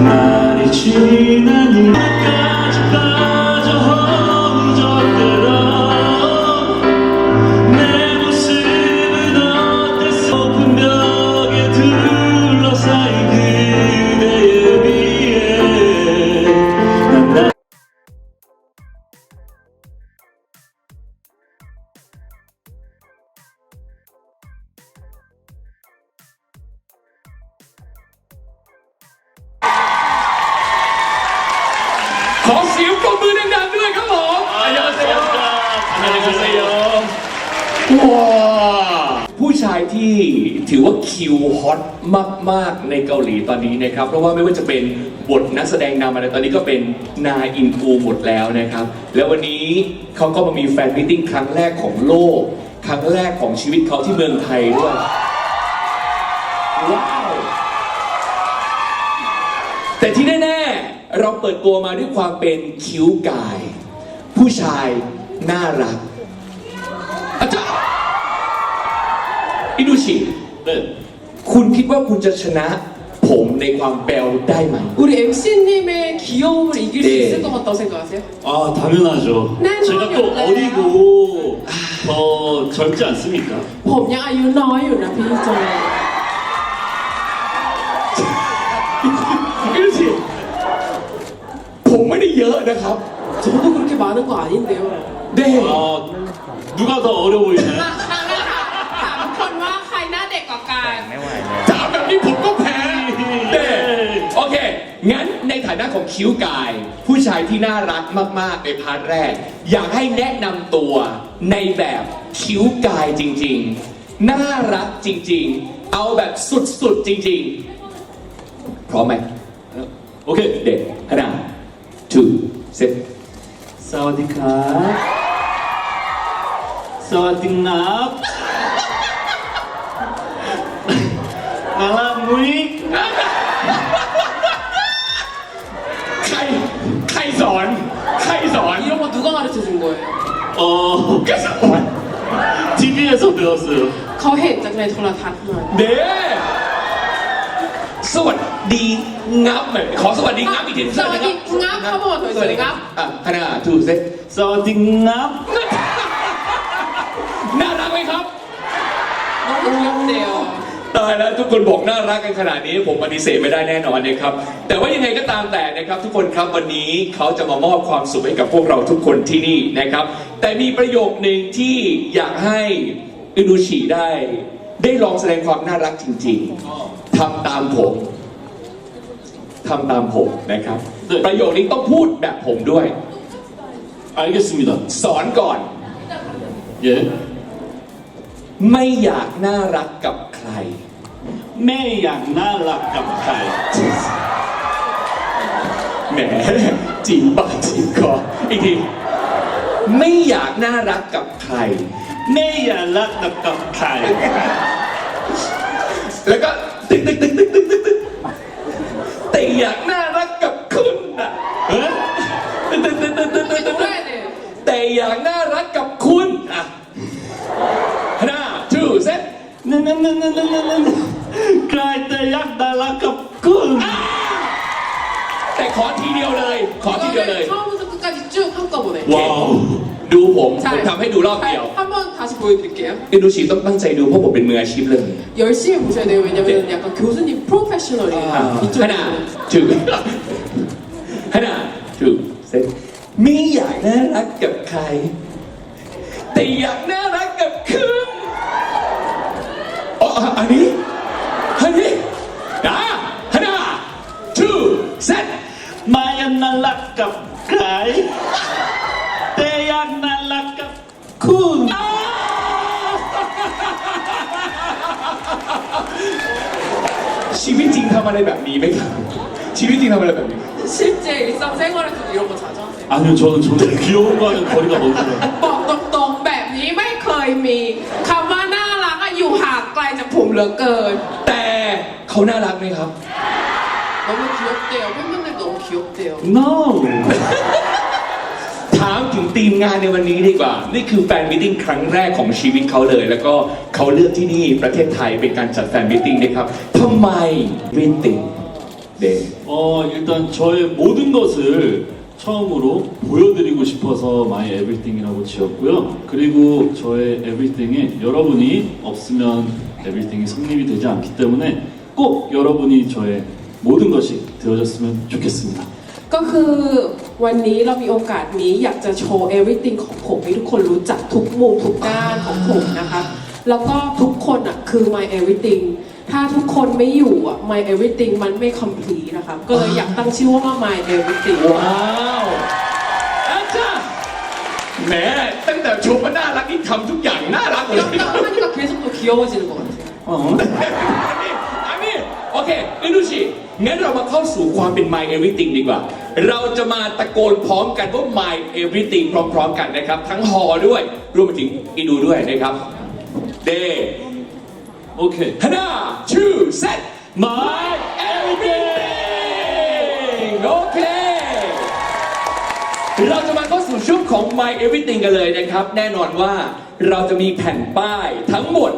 날이 지나니 끝까지 ขอเสียงปรบมือดังๆด้วยครับผมอันยองเซโยอันยองเซโยว้าวผู้ชายที่ถือว่าคิวฮอตมากๆในเกาหลีตอนนี้นะครับ เพราะว่าไม่ว่าจะเป็นบทนักแสดงนำอะไรตอนนี้ก็เป็นนาอินฟูหมดแล้วนะครับ แล้ววันนี้เขาก็มามีแฟนมิทติ้งครั้งแรกของโลก ครั้งแรกของชีวิตเขาที่เมืองไทยด้วยว้าวแต่ที่แน่ๆ เราเปิดตัวมาด้วยความเป็นคิ้วกาย ผู้ชายน่ารักอาจารย์อินุชิ 네. คุณคิดว่าคุณจะชนะผมในความแบลได้ไหม 우리 MC님의 귀여움을 이길 수 네. 있을 것 같다고 생각하세요? 아 당연하죠. 네, 제가 또 그럼요. 어리고 더 젊지 않습니까? ผมยังอายุน้อยอยู่นะพี่จอย ผมไม่ได้เยอะนะครับ 저도 그렇게 많은 거 아닌데요. เด้ 아 누가 더 어려 보이나요? ถามคนว่าใครหน้าเด็กกว่ากัน ถามแบบนี้ผมก็แพ้เด้โอเค งั้นในฐานะของคิ้วกาย ผู้ชายที่น่ารักมาก ๆ ในพาร์ทแรก อยากให้แนะนำตัวในแบบคิ้วกายจริง ๆ น่ารักจริง ๆ เอาแบบสุด ๆ จริง ๆ พร้อมไหม 오케이. เด็กขนาด two set 사와디카. 사와디납. 나라무이. ใคร ใครสอน ใครสอน 이런 거 누가 가르쳐 준 거예요? 어 ก็สอน TV에서 배웠어요. เขาเห็นจากในโทรทัศน์มา เด้สวัสดี ดีงับเหมือนขอสวัสดีงับอีกทีสวัสดีงับเขาบอกสวัสดีงับอะธนาถูกเซ็สวัสดีงับน่ารักไหมครับน้เดีตายแล้วทุกคนบอกน่ารักกันขนาดนี้ผมปฏิเสธไม่ได้แน่นอนนะครับ แต่ว่ายังไงก็ตามแต่นะครับ ทุกคนครับวันนี้เขาจะมามอบความสุขให้กับพวกเราทุกคนที่นี่นะครับ แต่มีประโยคหนึ่งที่อยากให้อินุชีได้ ได้ลองแสดงความน่ารักจริงๆทำตามผม ทำตามผมนะครับ ประโยคนี้ต้องพูดแบบผมด้วย 알겠습니다. สอนก่อน 예. ไม่อยากน่ารักกับใคร 매양 날라갑칼. แหมจีบปากจีบคออีกที ไม่อยากน่ารักกับใคร 매양 날라갑칼. แล้วก็ตึกตึกตึก อยากน่ารักกับคุณอ่ะห้าทูเซ็ต 나나나나나나나. 그때 약 날라갑군. แต่ขอทีเดียวเลย ขอทีเดียวเลย 이거를 처음부터 끝까지 쭉 한꺼번에. 와우. ดูผมผมทำให้ดูรอบเดียว 한번 다시 보여드릴게요. อินดูชีต้องตั้งใจดูเพราะผมเป็นมืออาชีพเลย 열심히 보셔야 돼요. 왜냐면 약간 교수님 프로페셔널이에요. อ่า 이쪽 ขนาด น่ารักกับใคร แต่อยากน่ารักกับคุณอ๋ออันนี้อันนี้นะฮะนะทูเซ็ตมายังน่ารักกับใคร แต่อยากน่ารักกับคุณชีวิตจริงทำอะไรแบบนี้ไหมครับชีวิตจริงทำอะไรแบบนี้ 제 일상생활에서도 이런 거 자주 하세요. 아니요, 저는 저는 귀여운 거는 거리가 멀어요. บอกตรงๆแบบนี้ไม่เคยมีคำว่าน่ารักอะอยู่ห่างไกลจากผมเหลือเกิน แต่เขาน่ารักไหมครับ 너무 귀엽대요. 팬분들 너무 귀엽대요. No. ถามถึงทีมงานในวันนี้ดีกว่า นี่คือแฟนมิทติ้งครั้งแรกของชีวิตเขาเลย แล้วก็เขาเลือกที่นี่ประเทศไทยเป็นการจัดแฟนมิทติ้งนะครับทำไมมิทติ้ง 네. 어, 일단 저의 모든 것을 처음으로 보여드리고 싶어서 My Everything이라고 지었고요. 그리고 저의 Everything에 여러분이 없으면 Everything이 성립이 되지 않기 때문에 꼭 여러분이 저의 모든 것이 되어졌으면 좋겠습니다. ก็คือวันนี้เรามีโอกาสนี้อยากจะโชว์ everything ของผมให้ทุกคนรู้จักทุกมุมทุกด้านของผมนะคะ แล้วก็ทุกคนอ่ะคือ my everything ถ้าทุกคนไม่อยู่อ่ะ my everything มันไม่ complete นะคะ ก็เลยอยากตั้งชื่อว่า my everything ว้าวอาจารย์แหมตั้งแต่ชมว่าน่ารักนี่ทำทุกอย่างน่ารักเลย 이렇게 하니까 계속 또 귀여워지는 것 같아요. 어? อามีโอเคอินุชิงั้นเรามาเข้าสู่ความเป็น My Everything ดีกว่า เราจะมาตะโกนพร้อมกันว่า My Everything พร้อม ๆ กันนะครับ ทั้งฮอด้วย รวมไปถึงอินูด้วยนะครับ เด 오케이. ฮนาชูเซต My Everything โอเค เราจะมาเข้าสู่ช่วงของ My Everything กันเลยนะครับ แน่นอนว่าเราจะมีแผ่นป้ายทั้งหมด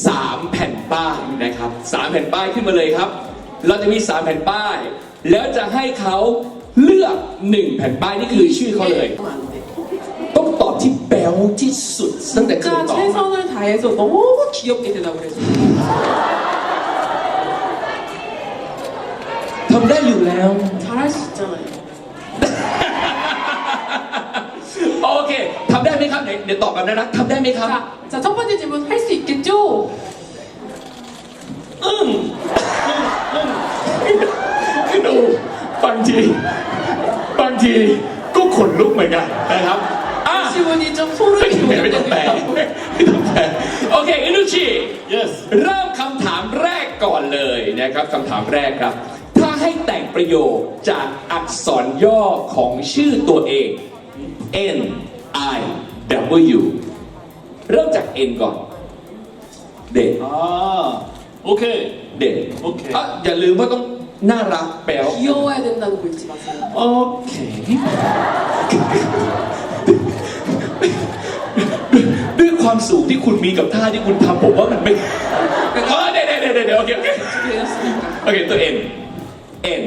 3 แผ่นป้ายนะครับ 3 แผ่นป้ายขึ้นมาเลยครับ เราจะมี 3 แผ่นป้าย แล้วจะให้เขาเลือก 1 แผ่นป้ายนี่คือชื่อเขาเลย ที่แป๊วที่สุดตั้งแต่เคย 진짜 ตอบมา 최선을 다해서 너무 귀엽게 대답을 해줘. ทำได้อยู่แล้ว 잘할 수 있잖아요. โอเคทำได้ไหมครับไหนเดี๋ยวตอบกันนะนะทำได้ไหมครับ 자, 자, 첫 번째 질문 할 수 있겠죠? ดูบางทีบางทีก็ขนลุกเหมือนกันนะครับ อ่ะ 질문이 좀 소름이 ไม่ต้องแปล 돋는데요. ไม่ต้องแปลโอเคอินุชิ Yes. เริ่มคำถามแรกก่อนเลยนะครับคำถามแรกครับ ถ้าให้แต่งประโยคจากอักษรย่อของชื่อตัวเอง N I W เริ่มจาก N ก่อน เด็ก 아, 오케이. เด็ก โอเค อ่ะอย่าลืมว่าต้องน่ารักแปลว 귀여워야 된다는 거 잊지 마세요. 오케이. ความสูงที่คุณมีกับท่าที่คุณทำผมว่ามันไม่เอเดี๋ยวเดี๋ยวเดี๋ยวโอเคโอเคโอเคตัวเอ็นเอ็น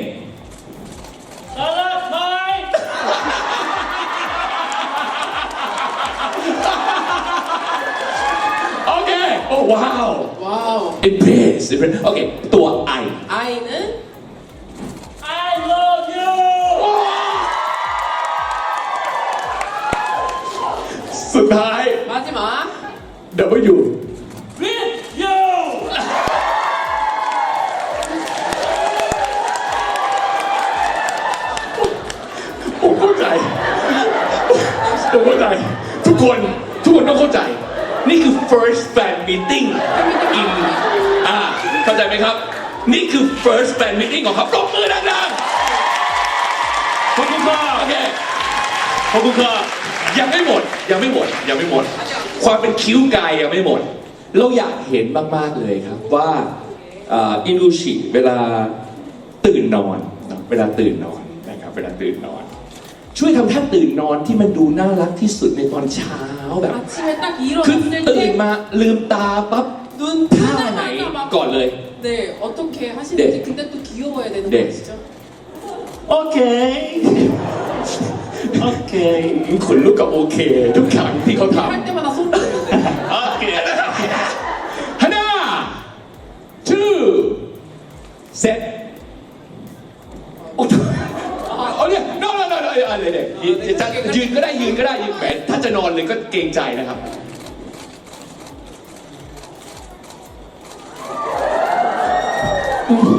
โอเคโอ้ว้าวว้าว impress โอเคตัวไอไอนะ W วิทยู ผมเข้าใจ ผมเข้าใจ ทุกคน ทุกคนต้องเข้าใจ นี่คือ first fan meeting in อ่า เข้าใจไหมครับ นี่คือ first fan meeting ของเขาปรบมือดังๆ ขอบคุณครับโอเค ขอบคุณครับ ยังไม่หมด ยังไม่หมด ยังไม่หมด ความเป็นคิ้วกายยังไม่หมด เราอยากเห็นมาก ๆ เลยครับว่าอ่าอินูชิเวลาตื่นนอนเนอะเวลาตื่นนอนนะครับ เวลาตื่นนอน ช่วยทำท่าตื่นนอนที่มันดูน่ารักที่สุดในตอนเช้าแบบ 아침에 딱 คือ 일어났을 ตื่น 때 มาลืมตาปั๊บ 눈 ท่าไหน 뜨자마자 막 ก่อนเลย 네, 어떻게 하시는지 네. 근데 또 귀여워야 되는 네. 거 아시죠? 오케이. 오케이. ขนลุกกับโอเค ทุกครั้งที่เขาท 할 때마다 소름 돋는데 오케이. ำฮันน่า two set โอ้เอาเนี่ย no no no no อะไรเนี่ยจะยืนก็ได้ยืนก็ได้ยืนแหมถ้าจะนอนเลยก็เกรงใจนะครับ ไ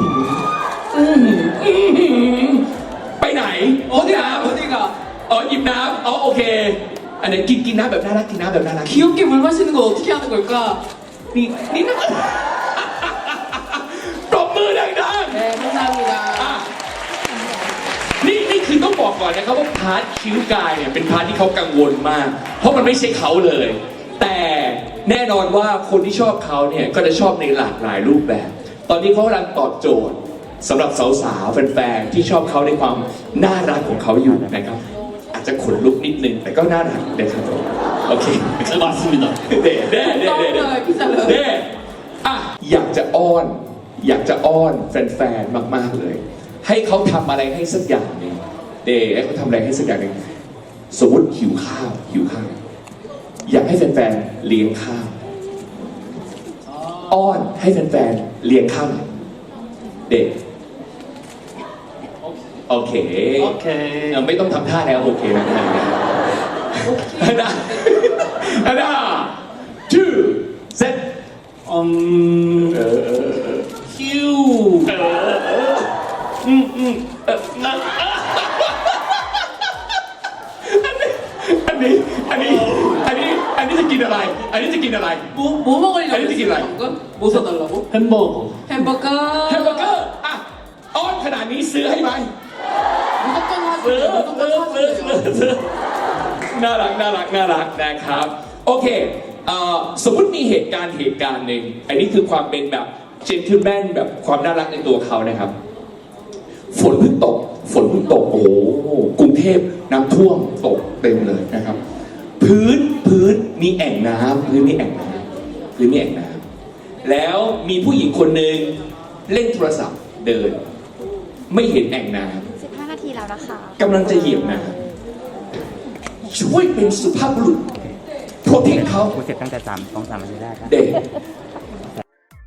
โอเค อันนี้กินกินน้ำแบบน่ารักกินน้ำแบบน่ารัก 귀엽게 물 마시는 건 어떻게 하는 걸까? นี่นี่นะปรบมือดัง 네 감사합니다 ๆอ่ะนี่นี่คือต้องบอกก่อนนะครับว่าพาร์ทคิ้วกายเนี่ยเป็นพาร์ทที่เขากังวลมาก เพราะมันไม่ใช่เขาเลย แต่แน่นอนว่าคนที่ชอบเขาเนี่ยก็จะชอบในหลากหลายรูปแบบ ตอนนี้เขากำลังตอบโจทย์สำหรับสาวๆแฟนๆที่ชอบเขาในความน่ารักของเขาอยู่นะครับ อา จจะขนลุกนิดนึงแต่ก็น่ารักนะครับโอเค 네, 맞습니다. เด้เด้เด้เด้เด้ เลยพี่เจริญ เด้อ่ะอยากจะอ้อน อยากจะอ้อนแฟนๆ มากๆเลย ให้เขาทำอะไรให้สักอย่างหนึ่งเดย์ให้เขาทำอะไรให้สักอย่างหนึ่งสมมติหิวข้าวหิวข้าว อยากให้แฟนๆเลี้ยงข้าว อ้อนให้แฟนๆเลี้ยงข้าวหน่อยเด็ก โอเค โอเค เออไม่ต้องทำท่าแล้วโอเคนะอันน่ะอันน่ะชื่อเซ็ต อืมคิว อันนี้ อันนี้ อันนี้ อันนี้จะกินอะไร อันนี้จะกินอะไร 뭐, 뭐 먹으려고 아니, 이게 뭐야? 방금? 뭐 사달라고? 햄버거 햄버거 แฮมเบอร์เกอร์ อ่ะ อ้อนขนาดนี้ซื้อให้ไหม 무조건 사주세요 무조건 사주세요 น่ารัก น่ารัก น่ารักนะครับ โอเคเอ่อสมมติมีเหตุการณ์เหตุการณ์หนึ่ง อันนี้คือความเป็นแบบเจน t l e m แมนแบบความน่ารักในตัวเขานะครับ ฝนเพิ่งตก ฝนเพิ่งตก โอ้โห กรุงเทพน้ำท่วมตกเต็มเลยนะครับ พื้น พื้นมีแอ่งน้ำพื้นมีแอ่งน้ำพื้นมีแอ่งน้ำแล้วมีผู้หญิงคนหนึ่งเล่นโทรศัพท์เดิน ไม่เห็นแอ่งน้ำ 15 นาที แล้วนะคะกำลังจะเหยียบน้ำช่วยเป็นสุภาพบุรุษโปรเทคเขา กูเสร็จตั้งแต่สามสองสามนาทีแรกแล้วเด็ก